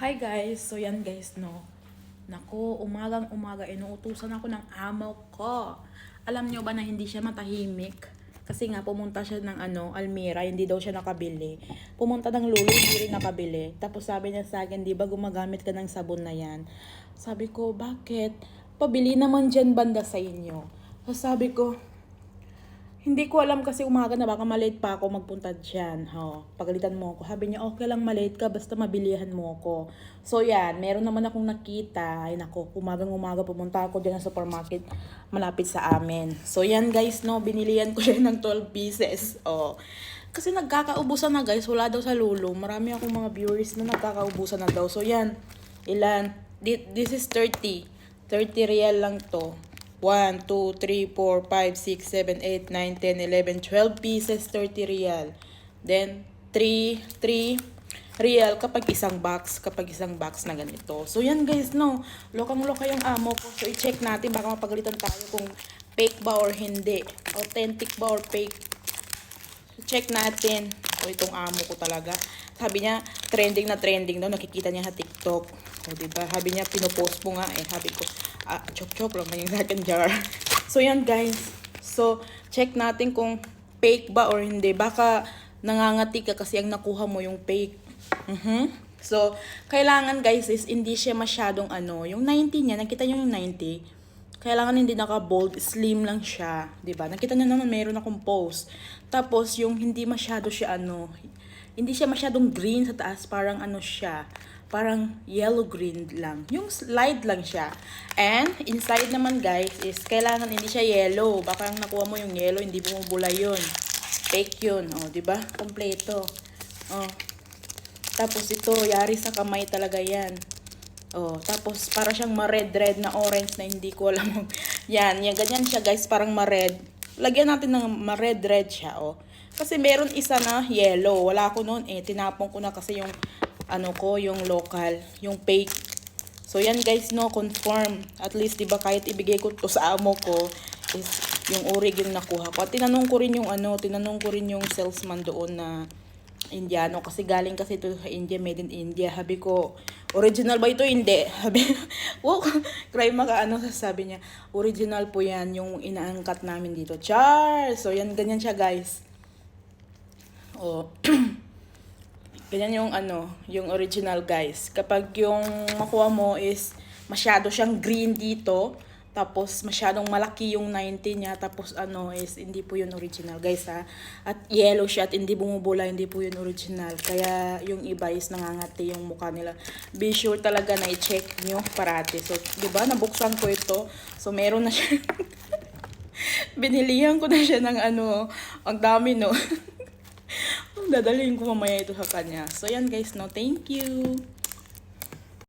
Hi guys! So yan guys, no. Nako, umagang umaga, inuutusan ako ng amo ko. Alam nyo ba na hindi siya matahimik? Kasi nga, pumunta siya ng ano, Almira, hindi daw siya nakabili. Pumunta ng Lulu, hindi rin nakabili. Tapos sabi niya sa akin, di ba gumagamit ka ng sabon na yan? Sabi ko, bakit? Pabili naman dyan banda sa inyo. So sabi ko, hindi ko alam kasi umaga na baka malate pa ako magpunta dyan. Ho, pagalitan mo ako. Sabi niya, okay lang malate ka, basta mabilihan mo ako. So yan, meron naman akong nakita. Ay nako, umagang umaga pumunta ako dyan sa supermarket malapit sa amin. So yan guys, no, binilihan ko siya ng 12 pieces. Oh. Kasi nagkakaubusan na guys, wala daw sa lulo. Marami akong mga viewers na nagkakaubusan na daw. So yan, ilan? Thi- This is 30. 30 real lang to. 1, 2, 3, 4, 5, 6, 7, 8, 9, 10, 11, 12 pieces, 30 real. Then, 3, 3 real kapag isang box, kapag isang box na ganito. So, yan guys, no. Lokang-loka yung amo ko. So, i-check natin. Baka mapagalitan tayo kung fake ba or hindi. Authentic ba or fake. So, check natin. O, itong amo ko talaga. Sabi niya, trending na trending daw. Nakikita niya sa TikTok. O, diba? Sabi niya, pinopost mo nga eh. Sabi ko, ah, chok-chok lang man yung akin jar. So, yan guys. So, check natin kung fake ba or hindi. Baka nangangati ka kasi ang nakuha mo yung fake. Mhm. So, kailangan guys is hindi siya masyadong ano, yung 90 niya, nakita niyo yung 90, kailangan hindi naka-bold, slim lang siya, 'di ba? Nakita niyo naman meron akong post. Tapos yung hindi masyado siya ano, hindi siya masyadong green sa taas, parang ano siya, parang yellow green lang. Yung slide lang siya. And inside naman guys is kailangan hindi siya yellow. Baka ang nakuha mo yung yellow, hindi bumubula yun. Fake yun, oh, 'di ba? Kompleto. Oh. Tapos ito, yari sa kamay talaga yan. Oh, tapos para siyang ma-red-red na orange na hindi ko alam. yan, yan, ganyan siya guys, parang ma-red. Lagyan natin ng ma-red-red siya, oh. Kasi meron isa na yellow. Wala ko noon eh. Tinapon ko na kasi yung ano ko, yung local, yung fake. So yan guys, no, confirm. At least 'di ba kahit ibigay ko to sa amo ko is yung orig yung nakuha ko. At tinanong ko rin yung ano, tinanong ko rin yung salesman doon na Indiano kasi galing kasi ito sa India, made in India. Habi ko, original ba ito? Hindi. Habi, wow, cry maka ano sasabi niya, original po yan yung inaangkat namin dito. Char! So yan, ganyan siya guys. Oh. Ganyan yung ano, yung original guys. Kapag yung makuha mo is masyado siyang green dito, tapos masyadong malaki yung 90 niya, tapos ano is hindi po yun original guys ha. At yellow siya at hindi bumubula, hindi po yun original. Kaya yung iba is nangangati yung mukha nila. Be sure talaga na i-check nyo parati. So, di ba, nabuksan ko ito. So, meron na siya. Binilihan ko na siya ng ano, ang dami no. Dadalhin ko mamaya ito sa kanya. So, yan guys, no. Thank you.